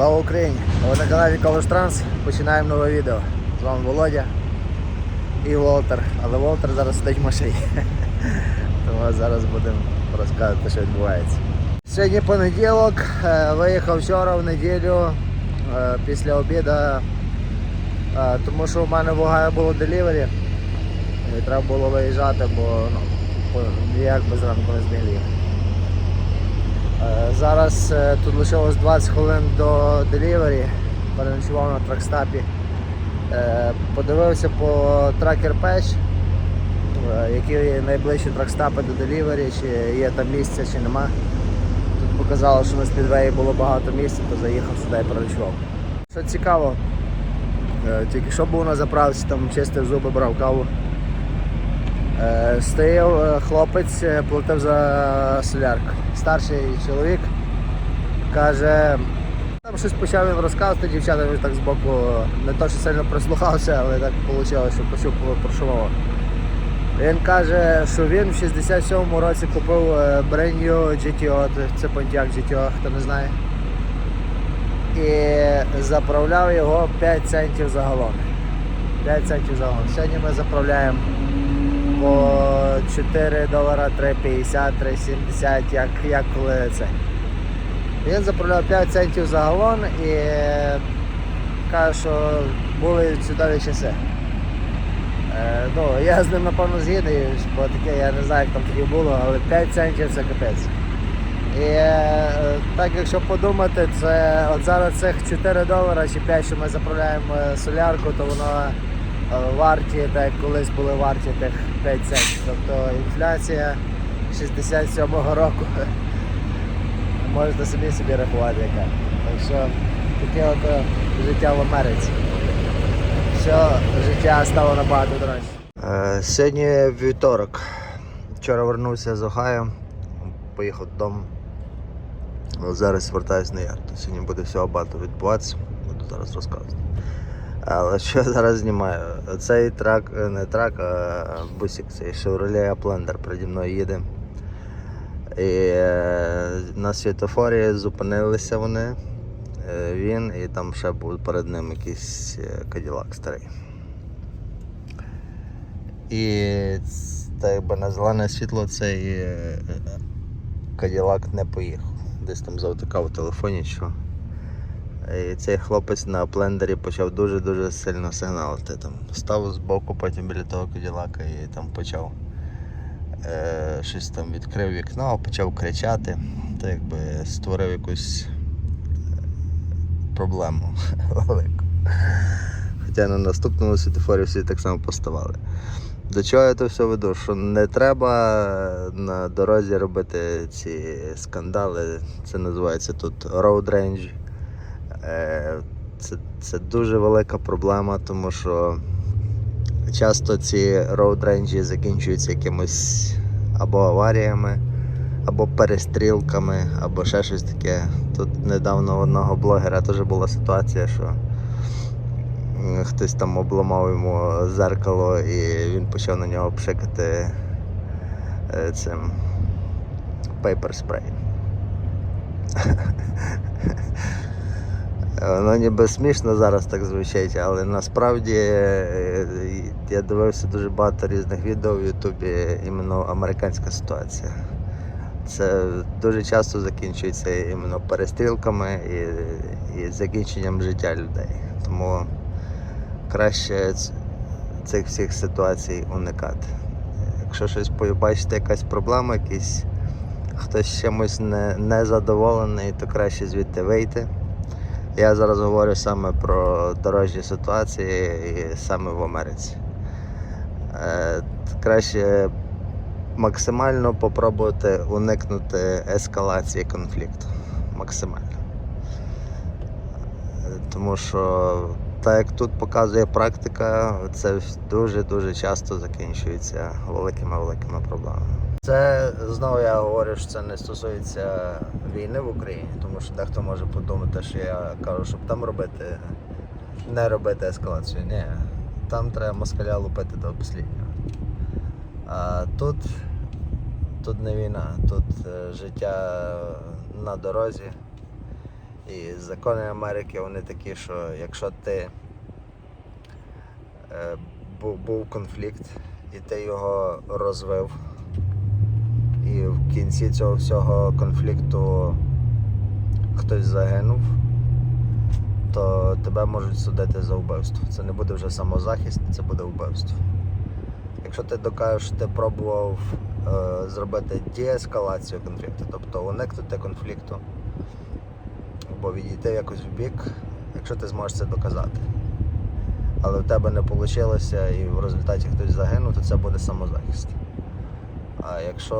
Слава Україні! Ви на каналі Колош Транс. Починаємо нове відео. З вами Володя і Волтер. Але Волтер зараз сидить в машині. Тому зараз будемо розказувати, що відбувається. Сьогодні понеділок, е, виїхав вчора в неділю е, після обіду, е, тому що в мене в було делівері. І треба було виїжджати, бо ну, ніяк би зранку не зміг їхати. Е, Зараз е, тут лишилось 20 хвилин до делівері. Переночував на тракстапі. Е, Подивився по Tracker Patch, які найближчі тракстапи до делівері, чи є там місце, чи нема. Тут показало, що на спідвеї було багато місця, то заїхав сюди і переночував. Що цікаво, тільки що був на заправці, там чистив зуби, брав каву. Е, Стояв е, хлопець, е, платив за солярку. Старший чоловік каже, там щось почав він розказувати, дівчата він так збоку не то, що сильно прислухався, але так вийшло, що почув про що мова. Він каже, що він в 67-му році купив brand new GTO, це Pontiac GTO, хто не знає. І заправляв його 5 центів за галон. 5 центів за галон. Сьогодні ми заправляємо по 4 долара 3,50, 3,70, як, як коли це. Він заправляв 5 центів за галон і каже, що були чудові часи. Е, ну, я з ним напевно згідний, бо таке я не знаю, як там тоді було, але 5 центів це капець. І е, так якщо подумати, це от зараз цих 4 долара чи 5, що ми заправляємо е, солярку, то воно варті, так колись були варті тих 5 центів. Тобто інфляція 67-го року. Можете самі собі рахувати яка. Так що таке от е, життя в Америці. Все життя стало набагато дорожче. Е, сьогодні вівторок. Вчора вернувся з Огайо, поїхав додому. Зараз вертаюсь на ярд. Сьогодні буде всього багато відбуватися, буду зараз розказувати. Але що я зараз знімаю? Цей трак, е, не трак, а бусик, цей Chevrolet Uplander переді мною їде. І е, на світофорі зупинилися вони. Е, Він і там ще був перед ним якийсь Cadillac старий. І так якби на зелене світло цей Cadillac не поїхав. Десь там завтикав у телефоні що. І цей хлопець на плендері почав дуже-дуже сильно сигналити. Там став збоку, потім біля того Каділака і там почав е, щось там відкрив вікно, почав кричати, та якби створив якусь е, проблему велику. Хоча на наступному світофорі всі так само поставали. До чого я то все веду? Що не треба на дорозі робити ці скандали. Це називається тут road range. Е, Це, це дуже велика проблема, тому що часто ці range закінчуються якимось або аваріями, або перестрілками, або ще щось таке. Тут недавно у одного блогера теж була ситуація, що хтось там обламав йому зеркало і він почав на нього пшикати е, цим пейпер спрей. Воно ніби смішно зараз так звучить, але насправді е, я дивився дуже багато різних відео в Ютубі іменно американська ситуація. Це дуже часто закінчується іменно перестрілками і, і закінченням життя людей. Тому краще цих всіх ситуацій уникати. Якщо щось побачите, якась проблема, якийсь хтось чимось не, незадоволений, то краще звідти вийти. Я зараз говорю саме про дорожні ситуації і саме в Америці. Е, краще максимально попробувати уникнути ескалації конфлікту. Максимально. Е, Тому що, так як тут показує практика, це дуже-дуже часто закінчується великими-великими проблемами. Це знову я говорю, що це не стосується війни в Україні, тому що дехто може подумати, що я кажу, щоб там робити, не робити ескалацію. Ні, там треба москаля лупити до останнього. А тут, тут не війна, тут е, життя на дорозі. І закони Америки вони такі, що якщо ти е, був, конфлікт і ти його розвив, в кінці цього всього конфлікту хтось загинув, то тебе можуть судити за вбивство. Це не буде вже самозахист, це буде вбивство. Якщо ти докажеш, що ти пробував е, зробити деескалацію конфлікту, тобто уникнути конфлікту, або відійти якось в бік, якщо ти зможеш це доказати. Але в тебе не вийшло і в результаті хтось загинув, то це буде самозахист. А якщо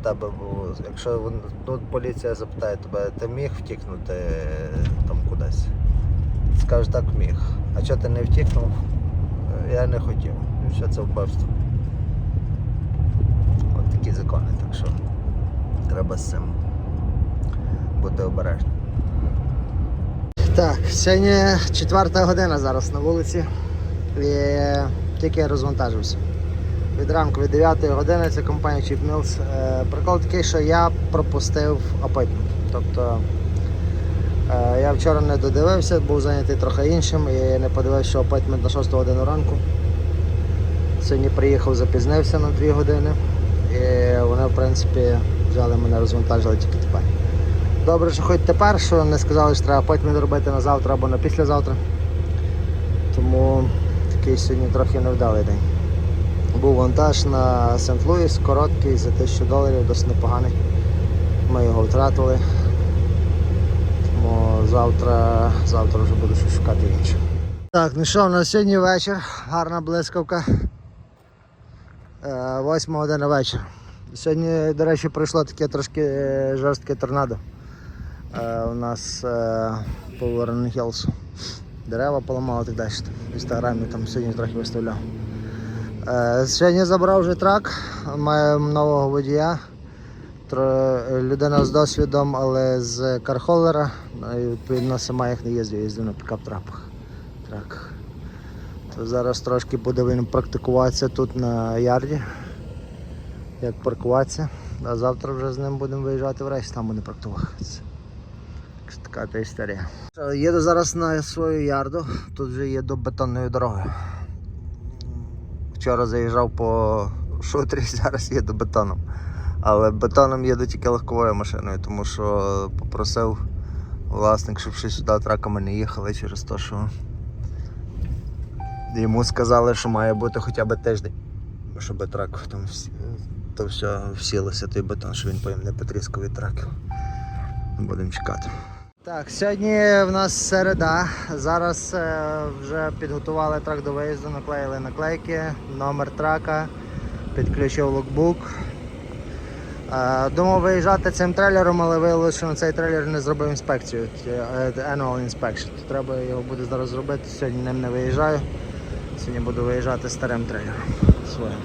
в тебе було, якщо ну, поліція запитає тебе, ти міг втікнути е, там кудись? Скажеш так міг. А чого ти не втікнув? Е, Я не хотів. Все це вбивство. От такі закони, так що треба з цим бути обережним. Так, сьогодні четверта година зараз на вулиці. І тільки я розвантажився. Від ранку від 9 години це компанія Cheap Mills. Е, Прикол такий, що я пропустив апойтмент. Тобто е, я вчора не додивився, був зайнятий трохи іншим і не подивився, що апойтмент на 6 годину ранку. Сьогодні приїхав, запізнився на 2 години. І вони, в принципі, взяли мене, розвантажили тільки тепер. Добре, що хоч тепер, що не сказали, що треба апойтмент робити на завтра або на післязавтра. Тому такий сьогодні трохи невдалий день. Був вантаж на Сент-Луіс, короткий за 1000 доларів, досить непоганий. Ми його втратили. Тому завтра, завтра вже буду шукати інше. Так, ну що, у нас сьогодні вечір, гарна блискавка. Е, Восьма година вечора. Сьогодні, до речі, пройшло таке трошки е, жорстке торнадо. Е, У нас е, по Warren Hills. Дерева поламало так далі. В інстаграмі там сьогодні трохи виставляв. Е, Сьогодні забрав вже трак, маємо нового водія. Людина з досвідом, але з кархолера. Ну, І відповідно сама їх не їздив, їздив на пікап-трапах. траках. То зараз трошки буде практикуватися тут на ярді. Як паркуватися. А завтра вже з ним будемо виїжджати в рейс, там буде практикуватися. Така та історія. Що, Їду зараз на свою ярду, тут вже є до бетонної дороги. Вчора заїжджав по шутрі, зараз їду бетоном. Але бетоном їду тільки легковою машиною, тому що попросив власник, щоб ще сюди траками не їхали через те, що йому сказали, що має бути хоча б тиждень, щоб трак там то все всілося, той бетон, що він потім не потріскав від траків. Будемо чекати. Так, сьогодні в нас середа. Зараз е, вже підготували трак до виїзду, наклеїли наклейки, номер трака, підключив локбук. Е, думав виїжджати цим трейлером, але виявилося, що на цей трейлер не зробив інспекцію. е, Annual inspection. То Треба його буде зараз зробити. Сьогодні ним не виїжджаю. Сьогодні буду виїжджати старим трейлером своїм.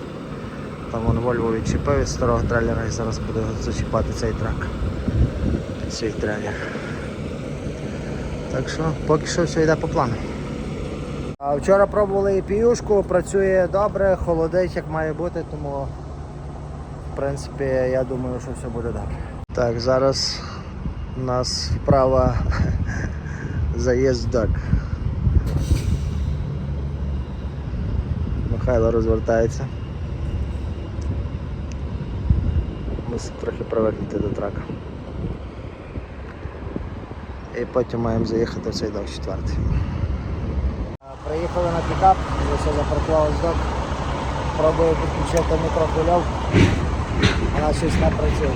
Там вон Volvo відчепив від старого трейлера і зараз буду зачіпати цей трак. Свій трейлер. Так що поки що все йде по плану. Вчора пробували і піюшку, працює добре, холодить як має бути, тому в принципі я думаю, що все буде добре. Так, зараз у нас вправа заїзд в док. Михайло розвертається. Мусить трохи привикнути до трака. І потім маємо заїхати в цей док четвертий. Приїхали на пікап, все запаркували здок. док. Пробую підключити мікрохвильов. Вона щось не працює.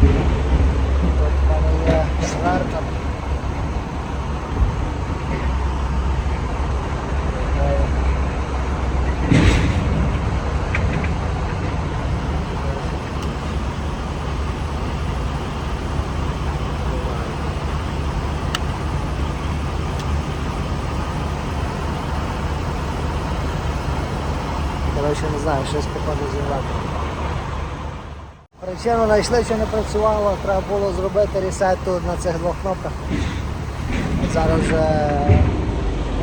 Тут в мене є шверка. Е, Коротше, не знаю, щось походу зірвати. Причину знайшли, що не працювало, треба було зробити ресет тут на цих двох кнопках. От зараз вже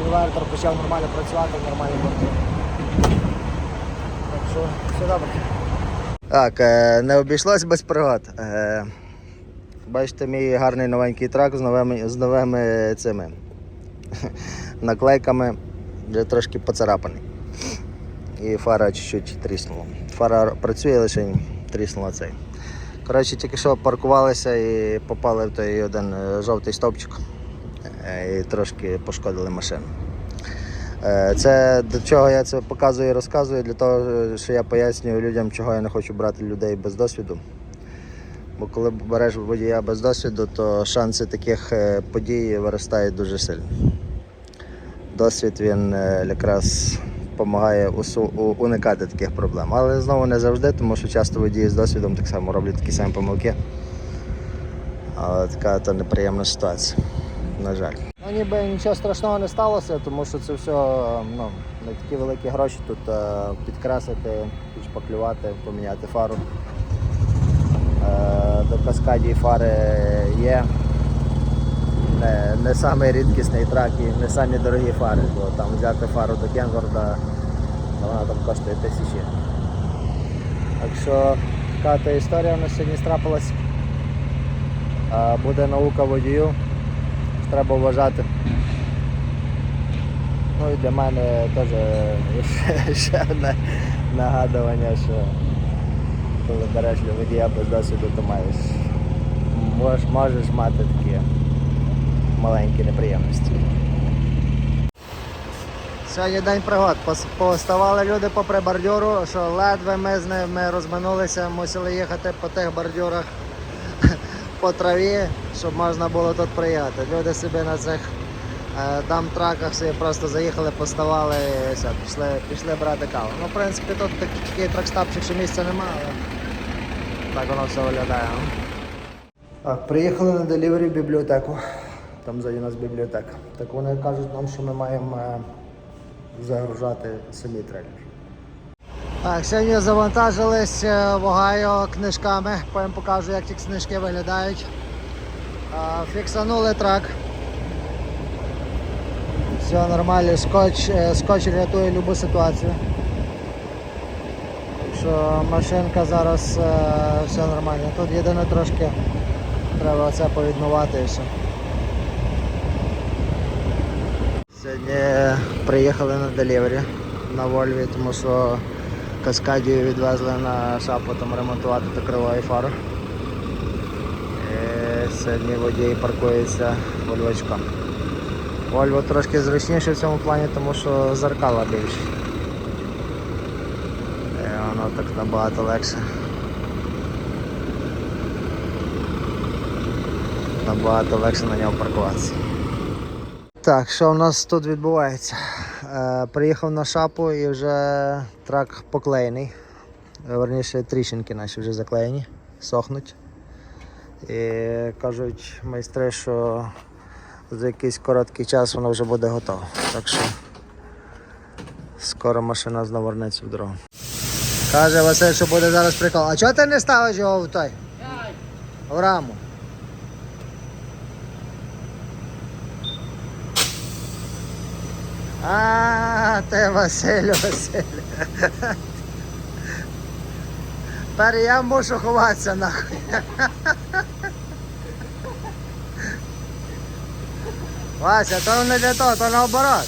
інвертор почав нормально працювати, нормально працює. Так що все добре. Так, е, не обійшлось без пригод. Е, Бачите, мій гарний новенький трак з новими, з новими цими наклейками, вже трошки поцарапаний. І фара чуть-чуть тріснула. Фара працює, лише тріснула цей. Коротше, тільки що паркувалися і попали в той один жовтий стовпчик е, і трошки пошкодили машину. Е, Це до чого я це показую і розказую, для того, що я пояснюю людям, чого я не хочу брати людей без досвіду. Бо коли береш водія без досвіду, то шанси таких е, подій виростають дуже сильно. Досвід він якраз допомагає уникати таких проблем. Але знову не завжди, тому що часто водії з досвідом так само роблять такі самі помилки. Але така то неприємна ситуація. На жаль. Ну ніби нічого страшного не сталося, тому що це все ну, не такі великі гроші тут е, підкрасити, підшпаклювати, поміняти фару. Е, До каскаді фари є. Не, не самий рідкісний трак і не самі дорогі фари, бо там взяти фару до Кенворда, вона там коштує тисячі. Так що така та історія у нас сьогодні страпилась. Е, Буде наука водію, треба вважати. Ну і для мене теж ще- ще одне нагадування, що коли береш для водія без досвіду, то маєш можеш, можеш мати маленькі неприємності. Сьогодні день пригод. Поставали люди попри бордюру, що ледве ми з ними розминулися, мусили їхати по тих бордюрах по траві, щоб можна було тут приїхати. Люди собі на цих е, дамтраках собі просто заїхали, поставали і все, пішли, пішли брати каву. Ну, в принципі, тут такий тракстапчик, що місця немає, але так воно все виглядає. Так, приїхали на делівері в бібліотеку. Там ззаді нас бібліотека. Так вони кажуть нам, що ми маємо е, загружати самі трейлер. Так, сьогодні завантажились е, в Огайо книжками. Потім покажу, як ці книжки виглядають. Фіксанули трак. Все нормально, скотч, е, скотч рятує будь-яку ситуацію. Що машинка зараз все нормально. Тут єдине трошки треба це повідмивати і все. Сьогодні приїхали на делівері на Вольві, тому що каскадію відвезли на шапу там ремонтувати та крило і фару. І сьогодні водій паркується вольвочком. Вольво трошки зручніше в цьому плані, тому що зеркала більше. І воно так набагато легше. Набагато легше на ньому паркуватися. Так, що в нас тут відбувається? Е, приїхав на шапу і вже трак поклеєний. Верніше, тріщинки наші вже заклеєні, сохнуть. І кажуть майстри, що за якийсь короткий час воно вже буде готово. Так що скоро машина знову вернеться в дорогу. Каже Василь, що буде зараз прикол. А чого ти не ставиш його в той? В раму. А, ти Василь, Василь. Тепер я мушу ховатися нахуй. Вася, то не для того, то наоборот.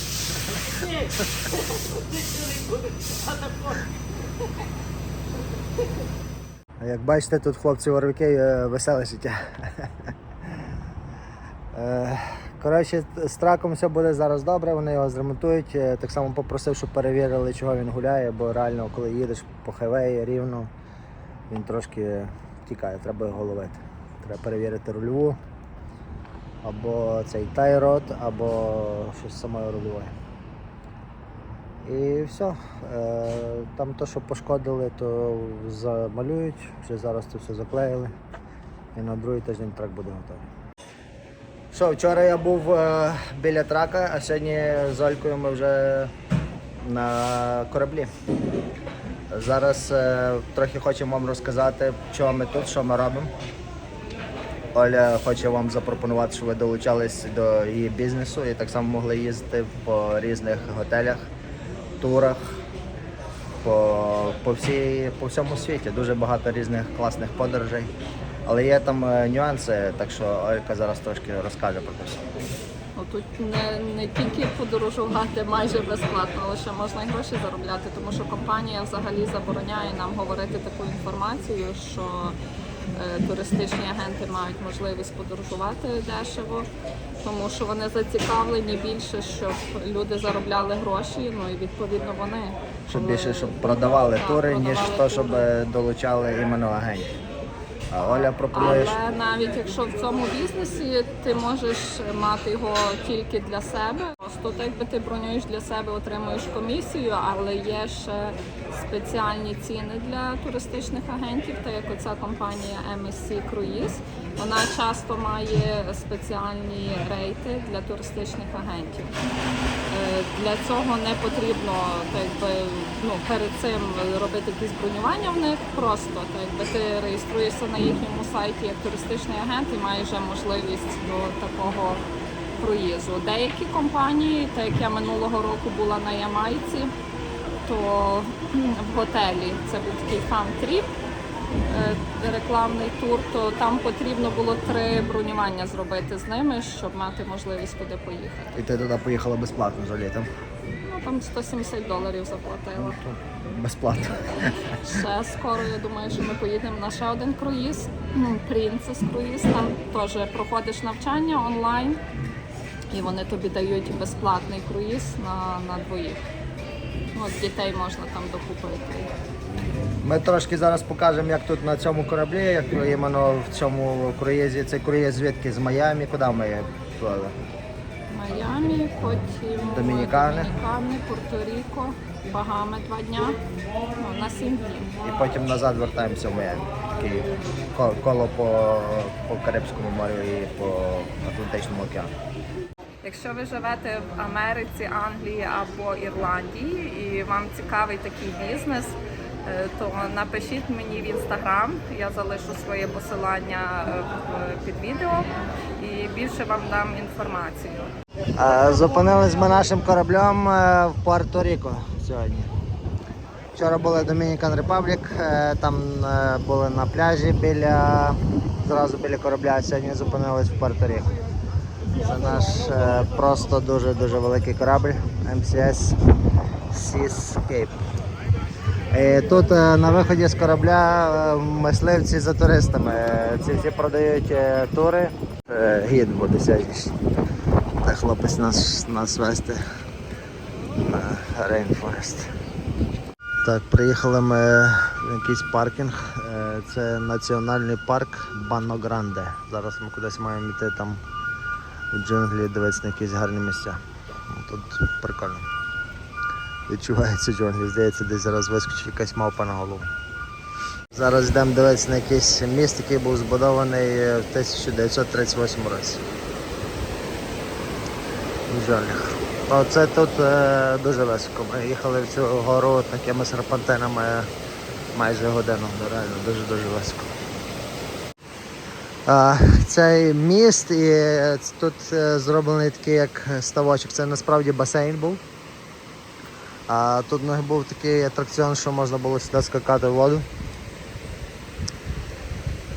А Як бачите, тут хлопці воровики е, веселе життя. Коротше, з траком все буде зараз добре, вони його зремонтують. Е, Так само попросив, щоб перевірили, чого він гуляє, бо реально, коли їдеш по хайвеї рівно, він трошки тікає, треба його ловити. Треба перевірити рульову, або цей тайрот, або щось з самою рульовою. І все. Е, Там то, що пошкодили, то замалюють, вже зараз це все заклеїли. І на другий тиждень трак буде готовий. Що, вчора я був е, біля трака, а сьогодні з Олькою ми вже на кораблі. Зараз е, трохи хочемо вам розказати, чого ми тут, що ми робимо. Оля хоче вам запропонувати, щоб ви долучались до її бізнесу і так само могли їздити по різних готелях, турах по, по, всій, по всьому світі. Дуже багато різних класних подорожей. Але є там е, нюанси, так що Олька зараз трошки розкаже про це. Ну, тут не, не тільки подорожувати майже безплатно, але ще можна і гроші заробляти, тому що компанія взагалі забороняє нам говорити таку інформацію, що е, туристичні агенти мають можливість подорожувати дешево, тому що вони зацікавлені більше, щоб люди заробляли гроші. Ну і відповідно вони Щоб коли- більше щоб продавали Так, тури, ніж то, щоб е, долучали іменно агентів. А Оля пропонує, Але навіть якщо в цьому бізнесі ти можеш мати його тільки для себе, просто так би ти бронюєш для себе, отримуєш комісію, але є ще спеціальні ціни для туристичних агентів, так як оця компанія MSC Cruise. Вона часто має спеціальні рейти для туристичних агентів. Е, Для цього не потрібно так якби, ну, перед цим робити якісь бронювання в них. Просто так якби ти реєструєшся на їхньому сайті як туристичний агент і маєш можливість до такого проїзду. Деякі компанії, так як я минулого року була на Ямайці, то в готелі це був такий фан-тріп, рекламний тур, то там потрібно було три бронювання зробити з ними, щоб мати можливість туди поїхати. і ти туди поїхала безплатно з літом. Ну там 170 доларів заплатила. Безплатно. Ще скоро я думаю, що ми поїдемо на ще один круїз. Принцес круїз. Там теж проходиш навчання онлайн, і вони тобі дають безплатний круїз на, на двоїх. Ну, от дітей можна там докупити. Ми трошки зараз покажемо, як тут на цьому кораблі, як іменно в цьому круїзі. Цей круїз звідки з Майамі, куди ми плили? Майамі, потім Домінікани. Домінікани, Пуерто-Ріко, Багами два дня. Ну, на сім днів. І потім назад вертаємося в Майамі. Такий ко- коло по, по Карибському морю і по Атлантичному океану. Якщо ви живете в Америці, Англії або Ірландії і вам цікавий такий бізнес, то напишіть мені в інстаграм. Я залишу своє посилання е, під відео і більше вам дам інформацію. Е, Зупинились ми нашим кораблем е, в Пуерто-Ріко сьогодні. Вчора були Dominican Republic, е, там е, були на пляжі біля, зразу біля корабля, сьогодні зупинились в Пуерто-Ріко. Це наш е, просто дуже-дуже великий корабль MCS Seascape. І тут е, на виході з корабля е, мисливці за туристами. Е, Ці всі продають е, тури. Е, Гід буде сьогоднішній. Та хлопець нас, нас вести на Rainforest. Так, приїхали ми в якийсь паркінг. Е, Це національний парк Банно Гранде. Зараз ми кудись маємо йти там в джунглі, дивитися на якісь гарні місця. Тут прикольно. Відчувається джунглі, здається, десь зараз вискочить якась мавпа на голову. Зараз йдемо дивитися на якийсь міст, який був збудований в 1938 році. Оце тут е, дуже високо. Ми їхали в цю гору такими серпантинами майже годину. Ну, Реально дуже-дуже високо. А, цей міст і тут е, зроблений такий як ставочок. Це насправді басейн був. А тут ну, був такий атракціон, що можна було сюди скакати в воду.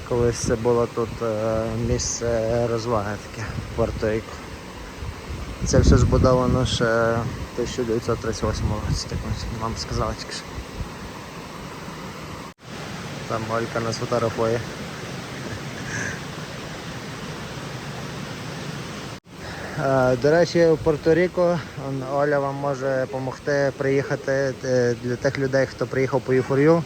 Колись це було тут е, місце розваги таке в Пуерто-Ріко. Це все збудовано ще в 1938 році, так вам сказала тільки що. Там Олька нас фотографує. До речі, у Порто-Ріко Оля вам може допомогти приїхати е, для тих людей, хто приїхав по Юфорію.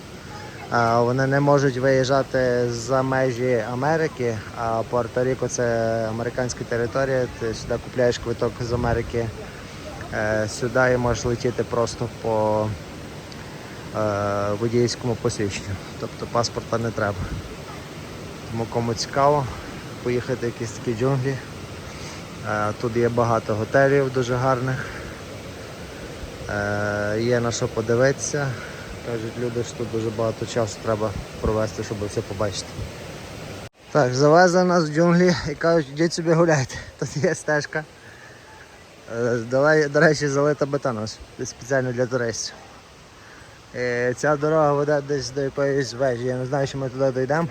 Е, Вони не можуть виїжджати за межі Америки, а Пуерто-Ріко це американська територія. Ти сюди купляєш квиток з Америки е, сюди і можеш летіти просто по е, водійському посвідченню. Тобто паспорта не треба. Тому кому цікаво, поїхати в якісь такі джунглі. Е, Тут є багато готелів дуже гарних. Е, Є на що подивитися. Кажуть люди, що тут дуже багато часу треба провести, щоб все побачити. Так, завезли нас в джунглі і кажуть, йдіть собі гуляйте. Тут є стежка. Е, До, до речі, залита бетоном спеціально для туристів. І ця дорога веде десь до якоїсь вежі. Я не знаю, чи ми туди дійдемо.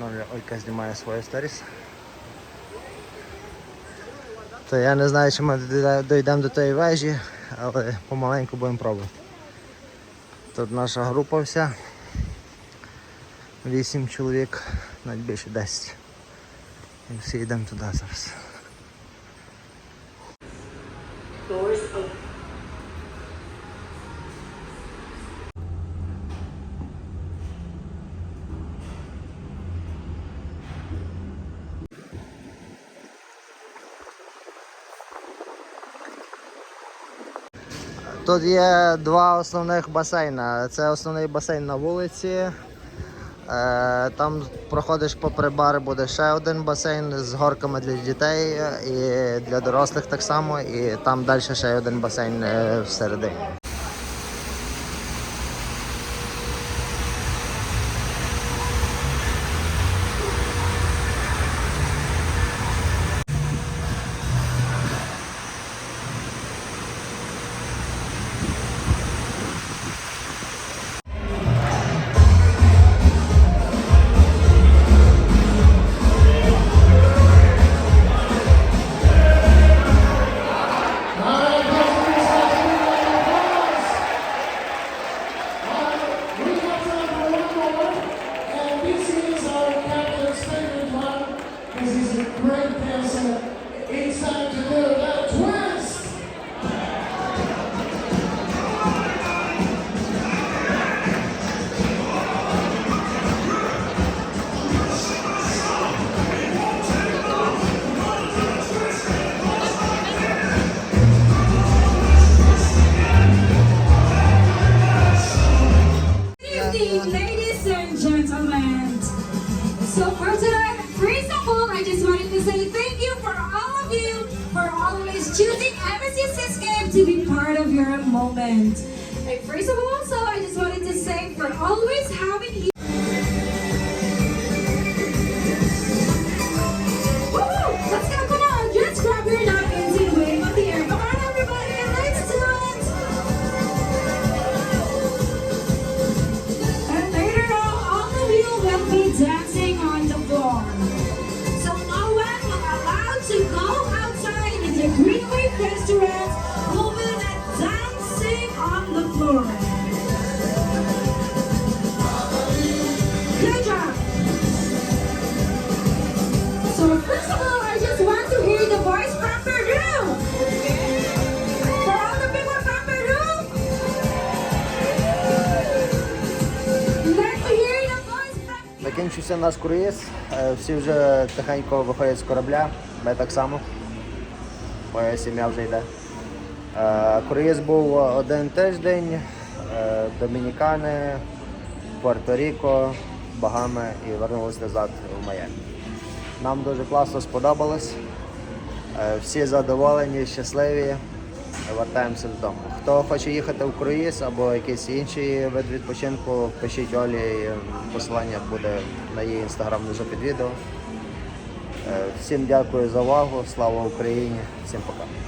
Ну, Олька знімає свою сторіс. То я не знаю, чи ми дійдемо до тієї вежі, але помаленьку будемо пробувати. Тут наша група вся. Вісім чоловік, навіть більше 10. І всі йдемо туди зараз. Тут є два основних басейна. Це основний басейн на вулиці. Е, Там проходиш попри бар, буде ще один басейн з горками для дітей і для дорослих так само. І там далі ще один басейн е, всередині. First of all, so I just wanted to say for always having Закінчився наш круїз. Всі вже тихенько виходять з корабля. Ми так само. Моя сім'я вже йде. Е, Круїз був один тиждень. Е, Домінікани, Пуерто-Ріко, Багами і вернулись назад в Майамі. Нам дуже класно сподобалось. Е, Всі задоволені, щасливі. Вертаємося додому. Хто хоче їхати в круїз або якийсь інший вид відпочинку, пишіть Олі, посилання буде на її інстаграм внизу під відео. Е, Всім дякую за увагу, слава Україні, всім пока.